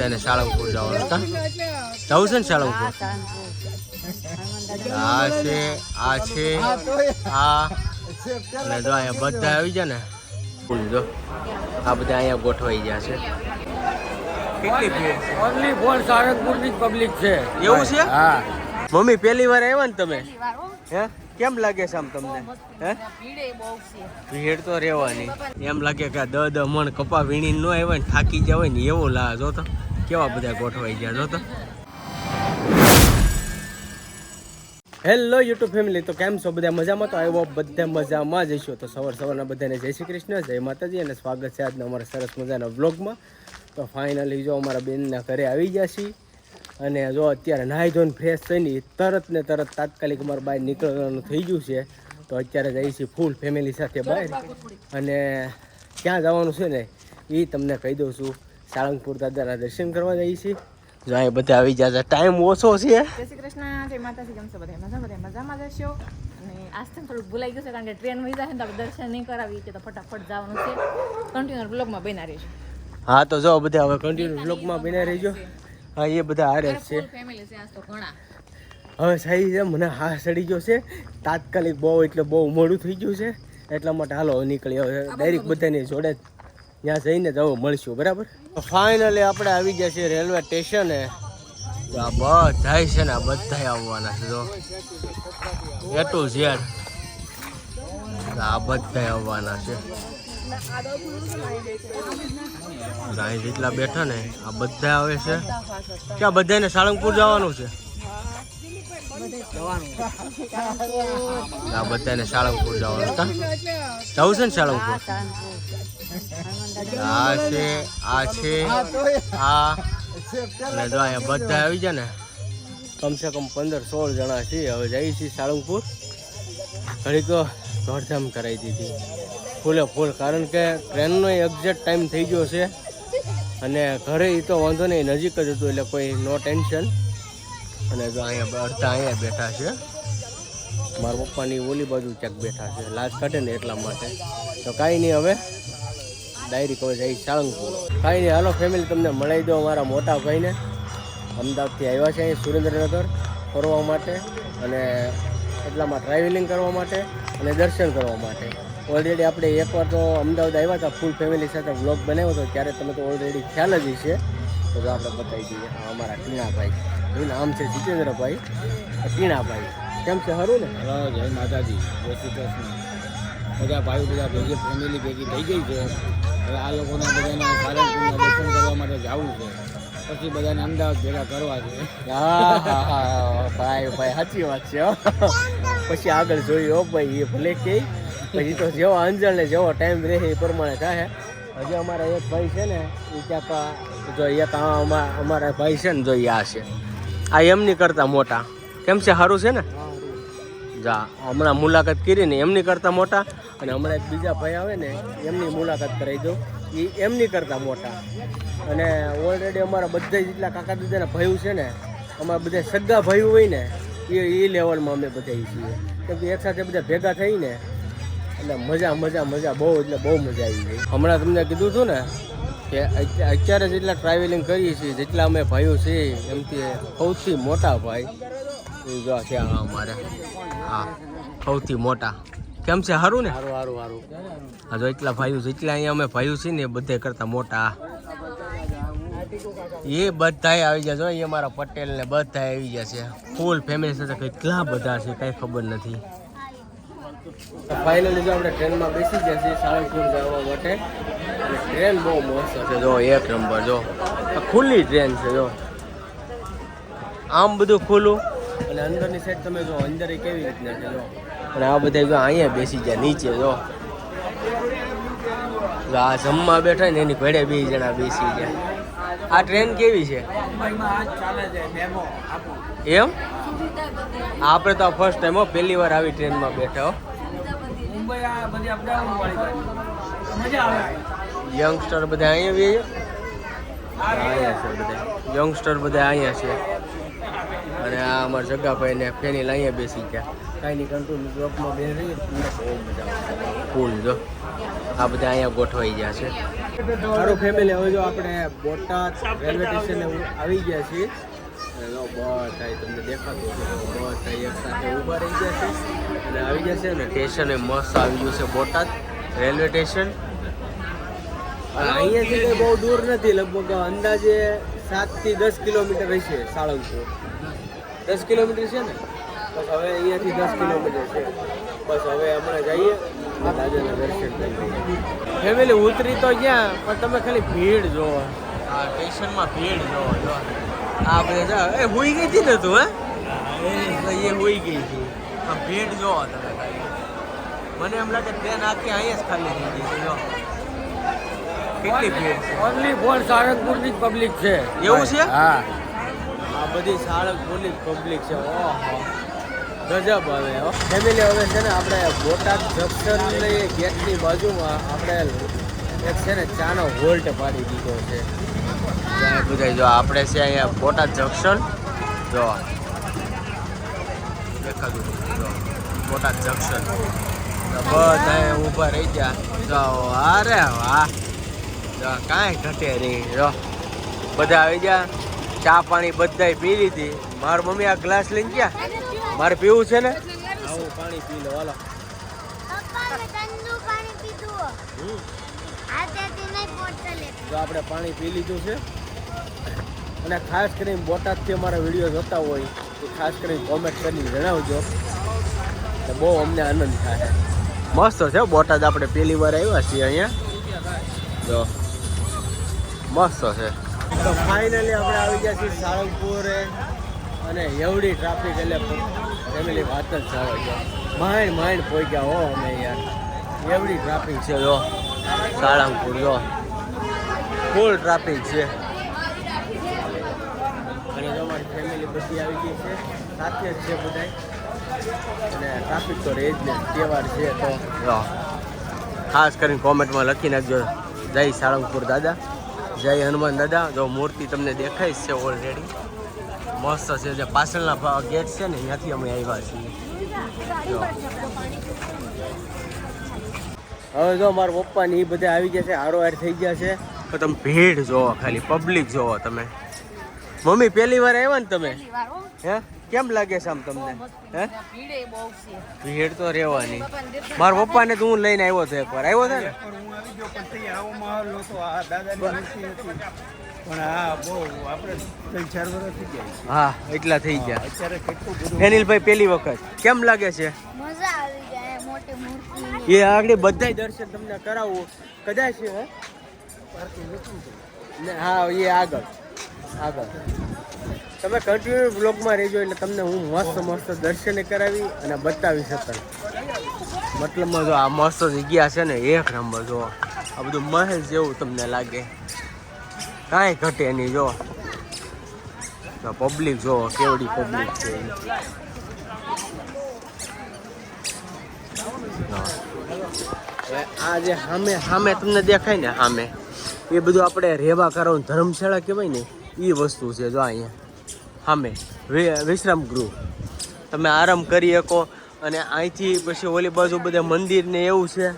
તેને સાળંગપુર જવાનું હતા જવું છે ને સાળંગપુર આ છે આ છે આ. અને જો અહીંયા બધા આવી જાય ને ફૂલ જો. આ બધા અહીંયા ગોઠવાઈ ગયા છે. ઓનલી ફોર સારંગપુરની પબ્લિક છે. એવું છે? હા. મમ્મી પહેલી વાર આવ્યા ને તમે? હે. કેમ લાગે છે આમ તમને? હે? ભીડ તો રહેવાની. એમ લાગે કે દ દ મણ કપા વીણી ન આવ્યા ને થાકી જાય ને એવો લાગે જો તો. કેવા બધા ગોઠવાઈ ગયા જો તો. હેલો યુટ્યુબ ફેમિલી તો કેમ છો? બધા મજામાં? તો આવ્યો બધા મજામાં જ હશો. તો સવાર સવારના બધાને જય શ્રી કૃષ્ણ, જય માતાજી અને સ્વાગત છે આજના અમારા સરસ મજાના વ્લોગમાં તો ફાઇનલી જો અમારા બેનના ઘરે આવી ગયા છીએ અને જો અત્યારે નાહી ધોઈને ફ્રેશ થઈને તરત ને તરત તાત્કાલિક અમારે બહાર નીકળવાનું થઈ ગયું છે. તો અત્યારે જઈએ છીએ ફૂલ ફેમિલી સાથે બહાર. અને ક્યાં જવાનું છે ને એ તમને કહી દઉં છું. સાળંગપુર દાદાના દર્શન કરવા જઈએ છીએ. જો અહીં બધા આવી જાય છે. ટાઈમ ઓછો છે. જય શ્રી કૃષ્ણ. જય માતાજી. છો? બધા મજા બધા મજામાં જ હશો? અને આજ થોડું ભૂલાઈ ગયું છે કારણ કે ટ્રેન વહી જાય ને તો દર્શન નહીં કરાવી કે તો ફટાફટ જવાનું છે. કન્ટિન્યુ બ્લોગમાં બના રહીશું હા તો જો બધા હવે કન્ટિન્યુ બ્લોગમાં બને રહેજો. હા એ બધા હારે છે. ફેમિલી છે આજ તો ઘણા. હવે સાહી છે મને હા સડી ગયો છે. તાત્કાલિક બહુ એટલે બહુ મોડું થઈ ગયું છે. એટલા માટે હાલો નીકળી હવે ડાયરેક્ટ બધાની જોડે જ ત્યાં જઈને જવું મળશું, બરાબર? ફાઇનલી આપણે આવી ગયા છીએ રેલવે સ્ટેશને. તો આ બધા છે ને, આ બધા આવવાના છે, જો. એ ટુ ઝેડ આ બધા આવવાના છે. અહીં જેટલા બેઠા ને, આ બધા આવે છે. ક્યાં બધાને સાળંગપુર જવાનું છે? આ બધાને સાળંગપુર જવાનું હતા જવું છે ને સાળંગપુર? આ છે આ છે, આ. અને જો અહીંયા બધા આવી જાય ને. કમસે કમ પંદર સોળ જણા છીએ. હવે જઈએ છીએ સાળંગપુર. ઘડીક દોડધામ કરાવી દીધી. ફૂલે ફૂલ, કારણ કે ટ્રેનનો એક્ઝેક્ટ ટાઈમ થઈ ગયો છે. અને ઘરે એ તો વાંધો નહીં, નજીક જ હતું, એટલે કોઈ નો ટેન્શન. અને જો અહીંયા અડધા અહીંયા બેઠા છે. મારા પપ્પાની ઓલી બાજુ ક્યાંક બેઠા છે. લાજ કાઢે ને એટલા માટે. તો કાંઈ નહીં હવે. ડાયરી કહે જાય સાળંગપુર કાંઈ નહીં હાલો ફેમિલી તમને મળાવી દો અમારા મોટા ભાઈને. અમદાવાદથી આવ્યા છે અહીં સુરેન્દ્રનગર ફરવા માટે અને એટલામાં ટ્રાવેલિંગ કરવા માટે અને દર્શન કરવા માટે. ઓલરેડી આપણે એકવાર તો અમદાવાદ આવ્યા હતા ફૂલ ફેમિલી સાથે વ્લોગ બનાવ્યો હતો, ત્યારે તમે તો ઓલરેડી ખ્યાલ જ છે તો આપણે બતાવી દઈએ હા અમારા ટીણાભાઈ. એનું નામ છે જીતેન્દ્રભાઈ, ટીણાભાઈ. કેમ છે ખરું ને? હલો, જય માતાજી, જય શ્રી કૃષ્ણ. બધા ભાઈ બધા ભેગી ફેમિલી ભેગી થઈ ગઈ છે. હવે આ લોકોને બધાને સારંગપુરના દર્શન કરવા માટે જવું છે. પછી બધાને અમદાવાદ ભેગા કરવા છે. ભાઈ ભાઈ, સાચી વાત છે પછી આગળ જોયું ભાઈ, એ ભલે કે. પછી તો જેવો અંજળ ને જેવો ટાઈમ રહે એ પ્રમાણે થાય. હજી અમારા એક ભાઈ છે ને, એ ક્યાંક જો એક અમા- અમારા ભાઈ છે ને, જો આ છે. આ એમની કરતા મોટા. કેમ છે સારું છે ને? જા, હમણાં મુલાકાત કરી ને એમની કરતાં મોટા, અને હમણાં એક બીજા ભાઈ આવે ને, એમની મુલાકાત કરાવી દો. એ એમની કરતાં મોટા. અને ઓલરેડી અમારા બધા જેટલા કાકા દીદાના ભાઈઓ છે ને, અમારા બધા સગા ભાઈઓ હોય ને, એ એ લેવલમાં અમે બધા છીએ. કેમ કે એક સાથે બધા ભેગા થઈને એટલે મજા મજા મજા બહુ, એટલે બહુ મજા આવી ગઈ. હમણાં તમને કીધું હતું ને કે અત્યારે જેટલા ટ્રાવેલિંગ કરીએ છીએ, જેટલા અમે ભાઈઓ છીએ, એમથી સૌથી મોટા ભાઈ એ જો છે અમારે. હા સૌથી મોટા. કેમ છે? સારું ને? સારું સારું સારું હા જો એટલા ભાઈઓ જેટલા અહીંયા અમે ભાઈઓ છીએ ને બધે કરતા મોટા. એ બધાય આવી ગયા જો એ અમારા પટેલ ને બધા આવી ગયા છે. ફૂલ ફેમિલી સાથે કેટલા બધા છે કઈ ખબર નથી. ફાઇનલી જો આપણે ટ્રેનમાં બેસી ગયા છીએ સાળંગપુર જવા માટે. અને ટ્રેન બહુ મસ્ત છે જો એક નંબર જો. ખુલ્લી ટ્રેન છે જો. આમ બધું ખુલ્લું. અને અંદરની સાઈડ તમે જો અંદર કેવી રીતના છે જો. અને આ બધા જો અહીંયા બેસી ગયા નીચે જો. આ જમવા બેઠા ને એની ભેડે બે જણા બેસી જાય આ ટ્રેન કેવી છે? એમ? આપણે તો ફર્સ્ટ ટાઈમ હો પહેલી વાર આવી ટ્રેનમાં બેઠા હો. યંગસ્ટર બધા અહીંયા બી અહીંયા છે બધા. યંગસ્ટર બધા અહીંયા છે. અને આ અમારા જગ્ગાભાઈ ને ફેની અહીંયા બેસી ગયા. કાંઈ નહીં કંટ્રોલ બ્લોકમાં બે રહીએ ફૂલ જો. આ બધા અહીંયા ગોઠવાઈ ગયા છે. મારું ફેમિલી હવે જો આપણે બોટાદ રેલવે સ્ટેશને આવી ગયા છીએ. આ તમને દેખાતું બસ એક સાથે ઊભા રહી ગયા છે. અને આવી ગયા છે અને સ્ટેશન મસ્ત આવી ગયું છે બોટાદ રેલવે સ્ટેશન. અહીંયાથી બહુ દૂર નથી. લગભગ અંદાજે સાતથી દસ કિલોમીટર રહેશે સાળંગપુર. દસ કિલોમીટર છે ને? બસ હવે અહીંયાથી દસ કિલોમીટર છે. બસ હવે હમણાં જઈએ દાદાના દર્શન કરીએ. ફેમિલી ઉતરી તો ગયા પણ તમે ખાલી ભીડ જોવો. આ સ્ટેશનમાં ભીડ જોવો જો. આ બધા જા એ હોઈ ગઈ હતી ને તું હે? એ હોઈ ગઈ હતી. આ ભીડ જોવો તમે ખાલી. મને એમ લાગે ટ્રેન આખી અહીંયા જ ખાલી થઈ ગઈ છે જો. કેટલી ભીડ છે? ઓનલી ફોર સારંગપુરની જ પબ્લિક છે. એવું છે? હા. બધી પોલીસ પબ્લિક છે. ઓહો. ગજબ હવે ફેમિલી હવે છે ને આપણે બોટાદ જંક્શનની ગેટની બાજુમાં આપણે એક છે ને ચાનો હોલ્ટ પાડી દીધો છે. ત્યાં બધા જો આપણે છે અહીંયા બોટાદ જંક્શન, જો. દેખાતું જો. બોટાદ જંક્શન. બધા ઊભા રહી ગયા. જો અરે વાહ. જો કાંઈ ઘટે રહી જો. બધા આવી ગયા? ચા પાણી બધાય પી લીધી. મારી મમ્મી આ ગ્લાસ લઈને ગયા. મારે પીવું છે ને? આવું પાણી પી લો હાલો. તો આપણે પાણી પી લીધું છે. અને ખાસ કરીને બોટાદથી અમારા વીડિયો જોતા હોય તો ખાસ કરીને કોમેન્ટ કરીને જણાવજો. તો બહુ અમને આનંદ થાય. મસ્ત છે બોટાદ. આપણે પહેલી વાર આવ્યા છીએ અહીંયા. જો. મસ્ત છે. તો ફાઇનલી આપણે આવી ગયા છીએ સાળંગપુર અને એવડી ટ્રાફિક એટલે ફેમિલી વાત જ છે. માઇન્ડ માઇન્ડ પહોંચ્યા હો અમે યાર. એવડી ટ્રાફિક છે, જો. સાળંગપુર, જો. ફૂલ ટ્રાફિક છે. અને જો અમારી ફેમિલી બધી આવી ગઈ છે. સાથે જ છે બધાય. અને ટ્રાફિક તો રહે જ ને. તહેવાર છે તો ખાસ કરીને કોમેન્ટમાં લખી નાખજો. જય સાળંગપુર, દાદા. જય હનુમાન દાદા. જો મૂર્તિ તમને દેખાય છે ઓલરેડી મસ્ત છે જે પાછળના ગેટ છે ને ત્યાંથી અમે આવ્યા છીએ. હવે જો મારા પપ્પા ને એ બધા આવી ગયા છે હારો હાર થઈ ગયા છે. તો તમે ભીડ જોવો ખાલી પબ્લિક જોવો તમે. મમ્મી પહેલી વાર આવ્યા ને તમે? હે? કેમ લાગે છે આમ તમને? હે? ભીડ તો રહેવાની. મારા પપ્પાને તો હું લઈને આવ્યો હતો એકવાર. આવ્યો હતો ને? હું આવી ગયો પણ તે આવો માહોલ નહોતો. આ દાદાની મૂર્તિ હતી પણ આ બહુ આપણે ત્રણ ચાર વર્ષ થઈ ગયા હા એટલા થઈ ગયા. અનિલભાઈ પહેલી વખત. કેમ લાગે છે? મજા આવી જાય મોટી મૂર્તિ એ આગળ બધાય દર્શન તમને કરાવવું કદાચ હે? ને હા એ આગળ. આગળ. તમે કન્ટિન્યુ બ્લોગમાં રહેજો એટલે તમને હું મસ્ત મસ્ત દર્શન કરાવી અને બતાવી શકું. મતલબમાં જો આ મસ્ત જગ્યા છે ને, એક નંબર જો. આ બધું મહેલ જેવું તમને લાગે. કાંઈ ઘટે નહીં જો. પબ્લિક જો, કેવડી પબ્લિક છે. આ જે સામે સામે તમને દેખાય ને, સામે. એ બધું આપણે રહેવા કરવાનું ધર્મશાળા કહેવાય ને એ વસ્તુ છે જો અહીંયા. સામે. વિશ્રામ ગૃહ. તમે આરામ કરી શકો અને અહીંથી પછી ઓલી બાજુ બધા મંદિર ને એવું છે.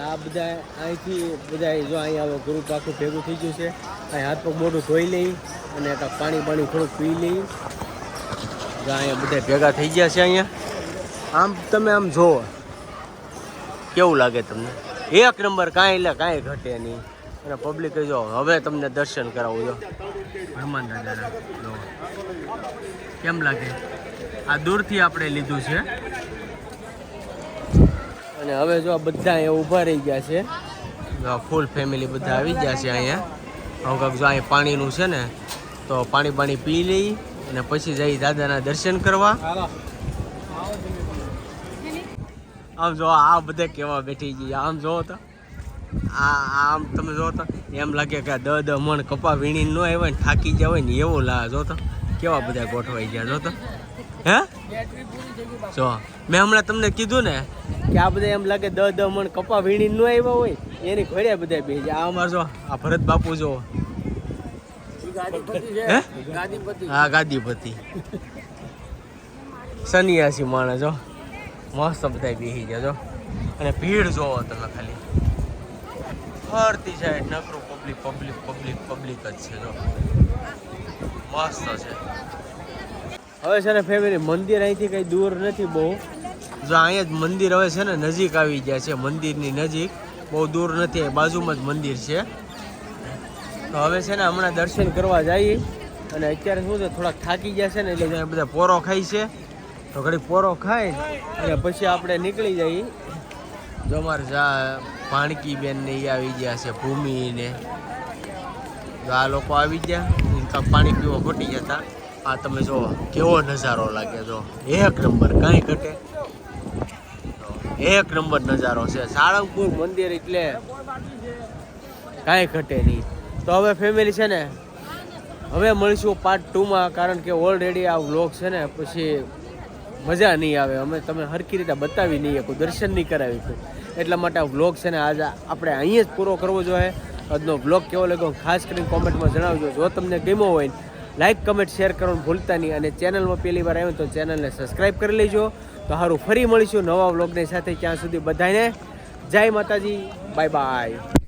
આ બધા અહીંથી બધા જો અહીંયા ગ્રુપ આખું ભેગું થઈ ગયું છે. અહીં હાથ પગ મોઢું ધોઈ લઈ અને પાણી પાણી થોડુંક પી લઈ. જો અહીંયા બધા ભેગા થઈ ગયા છે અહીંયા. આમ તમે આમ જુઓ કેવું લાગે તમને? એક નંબર કાંઈ એટલે કાંઈ ઘટે નહીં. અને પબ્લિકે જો, હવે તમને દર્શન કરાવું જો. હનુમાન દાદાના. કેમ લાગે? આ દૂરથી આપણે લીધું છે. અને હવે જો બધા અહીંયા ઊભા રહી ગયા છે. ફૂલ ફેમિલી બધા આવી ગયા છે અહીંયા. હવે જો અહીં પાણીનું છે ને, તો પાણી પાણી પી લઈ અને પછી જઈ દાદાના દર્શન કરવા. આમ જો આ બધા કેવા બેઠી ગયા. આમ જો તો. આ આમ તમે જો તો એમ લાગે કે દ દ મણ કપા વીણી ન આવ્યા ને થાકી ગયા હોય ને એવું લા જો તો. કેવા બધા ગોઠવાઈ ગયા જો તો. હે? જો, મેં હમણાં તમને કીધું ને કે આ બધા એમ લાગે દ દ મણ કપા વીણીને ન આવ્યા હોય, એની ઘોડ્યા બધા બે આ અમાર જો, આ ભરત બાપુ જો? હા? ગાદીપતિ. સન્યાસી માણસ, જો. મસ્ત બધા બેસી ગયા, જો. અને ભીડ જોવો તમે ખાલી. ફરતી સાઈડ નકરું પબ્લિક પબ્લિક પબ્લિક પબ્લિક જ છે જો. મસ્ત છે. હવે છે ને ફેમિલી મંદિર અહીંથી કંઈ દૂર નથી બહુ. જો અહીંયા જ મંદિર હવે છે ને નજીક આવી ગયા છે મંદિરની નજીક. બહુ દૂર નથી બાજુમાં જ મંદિર છે. તો હવે છે ને હમણાં દર્શન કરવા જઈએ. અને અત્યારે શું છે થોડાક થાકી ગયા છે ને એટલે બધા પોરો ખાય છે. તો ઘડી પોરો ખાય અને પછી આપણે નીકળી જઈએ. જો અમારે જા ભાણકી બેન ને એ આવી ગયા છે ભૂમિ ને આ લોકો આવી ગયા. પાણી પીવા ખોટી જતા. આ તમે જો, કેવો નજારો લાગે જો. એક નંબર કાંઈ ઘટે. એક નંબર નજારો છે. સાળંગપુર મંદિર એટલે કાંઈ ઘટે નહીં. તો હવે ફેમિલી છે ને, હવે મળીશું પાર્ટ ટુમાં કારણ કે ઓલરેડી આ વ્લોગ છે ને, પછી મજા નહીં આવે. અમે, તમે હરખી રીતે બતાવી નહીં કોઈ દર્શન નહીં કરાવી કોઈ. એટલા માટે વ્લોગ છે ને આજે આપણે અહીંયા જ પૂરો કરવો જોઈએ. આજનો વ્લોગ કેવો લાગ્યો ખાસ કરીને કોમેન્ટમાં જણાવજો. જો તમને ગમ્યો હોય લાઈક કમેન્ટ શેર કરવાનું ભૂલતા નહીં અને ચેનલમાં પહેલી વાર આવ્યો તો ચેનલને સબસ્ક્રાઈબ કરી લેજો. તો સારું ફરી મળીશું નવા વ્લોગની સાથે. ત્યાં સુધી બધાને જય માતાજી. Bye bye